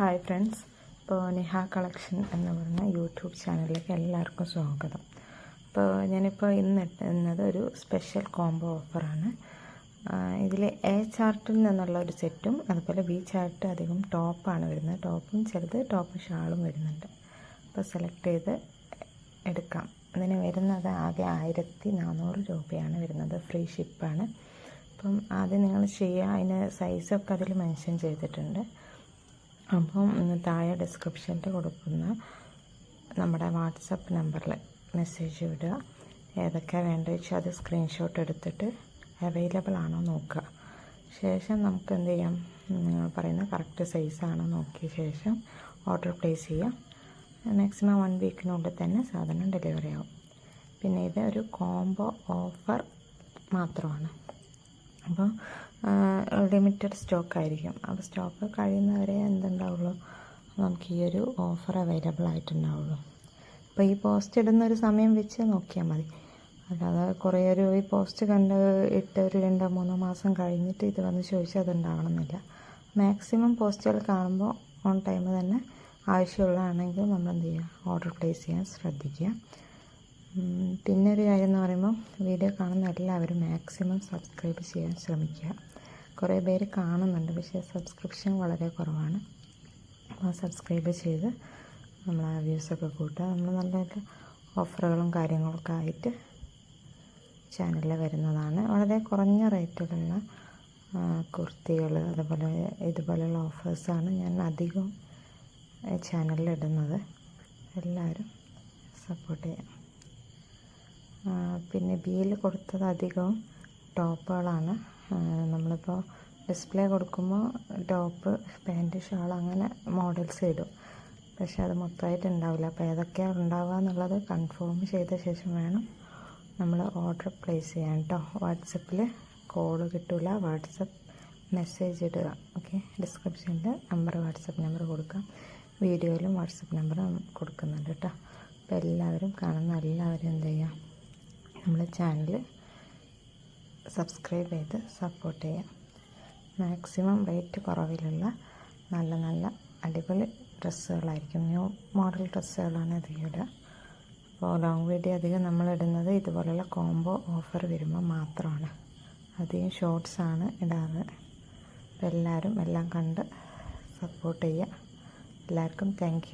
Hi friends ഇപ്പോൾ Neha collection എന്ന് പറഞ്ഞ യൂട്യൂബ് ചാനലിലേക്ക് എല്ലാവർക്കും സ്വാഗതം. അപ്പോൾ ഞാനിപ്പോൾ ഇന്ന് ഇടുന്നത് ഒരു സ്പെഷ്യൽ കോംബോ ഓഫറാണ് ഇതിൽ എ ചാർട്ടിൽ നിന്നുള്ള ഒരു സെറ്റും അതുപോലെ ബി ചാർട്ട് അധികം ടോപ്പാണ് വരുന്നത്. ടോപ്പും ചെറുത് ടോപ്പും ഷാളും വരുന്നുണ്ട്. അപ്പോൾ സെലക്ട് ചെയ്ത് എടുക്കാം. അതിന് വരുന്നത് ആകെ ആയിരത്തി നാനൂറ് രൂപയാണ് വരുന്നത്. ഫ്രീ ഷിപ്പാണ് അപ്പം ആദ്യം നിങ്ങൾ ചെയ്യുക അതിന് സൈസൊക്കെ അതിൽ മെൻഷൻ ചെയ്തിട്ടുണ്ട്. അപ്പം താഴെ ഡിസ്ക്രിപ്ഷനിൽ കൊടുക്കുന്ന നമ്മുടെ വാട്സപ്പ് നമ്പറിൽ മെസ്സേജ് വിടുക ഏതൊക്കെയാണ് വേണ്ടത് വെച്ചാൽ അത് സ്ക്രീൻഷോട്ട് എടുത്തിട്ട് അവൈലബിൾ ആണോ നോക്കുക. ശേഷം നമുക്ക് എന്ത് ചെയ്യാം? നിങ്ങൾ പറയുന്ന കറക്റ്റ് സൈസാണോ നോക്കിയ ശേഷം ഓർഡർ പ്ലേസ് ചെയ്യാം. മാക്സിമം വൺ വീക്കിനുള്ളിൽ തന്നെ സാധനം ഡെലിവറി ആവും. പിന്നെ ഇത് ഒരു കോംബോ ഓഫർ മാത്രമാണ്. അപ്പോൾ ലിമിറ്റഡ് സ്റ്റോക്ക് ആയിരിക്കും. അപ്പോൾ സ്റ്റോക്ക് കഴിയുന്നവരെ എന്തുണ്ടാവുള്ളൂ? നമുക്ക് ഈ ഒരു ഓഫർ അവൈലബിൾ ആയിട്ടുണ്ടാവുള്ളൂ. അപ്പോൾ ഈ പോസ്റ്റ് ഇടുന്ന ഒരു സമയം വെച്ച് നോക്കിയാൽ മതി. അല്ലാതെ കുറേ ഒരു ഈ പോസ്റ്റ് കണ്ട് ഇട്ട് ഒരു രണ്ടോ മൂന്നോ മാസം കഴിഞ്ഞിട്ട് ഇത് വന്ന് ചോദിച്ചാൽ അതുണ്ടാവണമെന്നില്ല. മാക്സിമം പോസ്റ്റുകൾ കാണുമ്പോൾ ഓൺ ടൈം തന്നെ ആവശ്യമുള്ളതാണെങ്കിൽ നമ്മൾ എന്ത് ചെയ്യുക? ഓർഡർ പ്ലേസ് ചെയ്യാൻ ശ്രദ്ധിക്കുക. പിന്നെ ഒരു കാര്യം എന്ന് പറയുമ്പോൾ വീഡിയോ കാണുന്ന എല്ലാവരും മാക്സിമം സബ്സ്ക്രൈബ് ചെയ്യാൻ ശ്രമിക്കുക. കുറേ പേര് കാണുന്നുണ്ട് പക്ഷേ സബ്സ്ക്രിപ്ഷൻ വളരെ കുറവാണ്. അപ്പോൾ സബ്സ്ക്രൈബ് ചെയ്ത് നമ്മൾ വ്യൂസൊക്കെ കൂട്ടുക. നമ്മൾ നല്ല ഓഫറുകളും കാര്യങ്ങളൊക്കെ ആയിട്ട് ചാനലിൽ വരുന്നതാണ്. വളരെ കുറഞ്ഞ റേറ്റിലുള്ള കുർത്തികൾ അതുപോലെ ഇതുപോലെയുള്ള ഓഫേഴ്സാണ് ഞാൻ അധികം ചാനലിൽ ഇടുന്നത്. എല്ലാവരും സപ്പോർട്ട് ചെയ്യാം. പിന്നെ ബിയിൽ കൊടുത്തത് അധികവും ടോപ്പുകളാണ്. നമ്മളിപ്പോൾ ഡിസ്പ്ലേ കൊടുക്കുമ്പോൾ ടോപ്പ് പാന്റ് ഷാൾ അങ്ങനെ മോഡൽസ് ഇടും. പക്ഷേ അത് മൊത്തമായിട്ട് ഉണ്ടാവില്ല. അപ്പോൾ ഏതൊക്കെയാണ് ഉണ്ടാവുക എന്നുള്ളത് കൺഫേം ചെയ്ത ശേഷം വേണം നമ്മൾ ഓർഡർ പ്ലേസ് ചെയ്യാൻ കേട്ടോ. വാട്സപ്പിൽ കോൾ കിട്ടില്ല വാട്സപ്പ് മെസ്സേജ് ഇടുക. ഓക്കെ? ഡിസ്ക്രിപ്ഷനിൽ നമ്പർ വാട്സപ്പ് നമ്പർ കൊടുക്കാം. വീഡിയോയിലും വാട്സപ്പ് നമ്പർ കൊടുക്കുന്നുണ്ട് കേട്ടോ. അപ്പോൾ എല്ലാവരും കാണുന്ന എല്ലാവരും എന്ത് ചെയ്യുക നമ്മളെ ചാനൽ സബ്സ്ക്രൈബ് ചെയ്ത് സപ്പോർട്ട് ചെയ്യാം. മാക്സിമം റേറ്റ് കുറവിലുള്ള നല്ല നല്ല അടിപൊളി ഡ്രസ്സുകളായിരിക്കും. ന്യൂ മോഡൽ ഡ്രസ്സുകളാണ് അധികം ഇടുക. അപ്പോൾ ലോങ് വീഡിയോ അധികം നമ്മൾ ഇടുന്നത് ഇതുപോലെയുള്ള കോംബോ ഓഫർ വരുമ്പോൾ മാത്രമാണ്. അധികം ഷോർട്സാണ് ഇടാറ്. അപ്പോൾ എല്ലാവരും എല്ലാം കണ്ട് സപ്പോർട്ട് ചെയ്യുക. എല്ലാവർക്കും താങ്ക്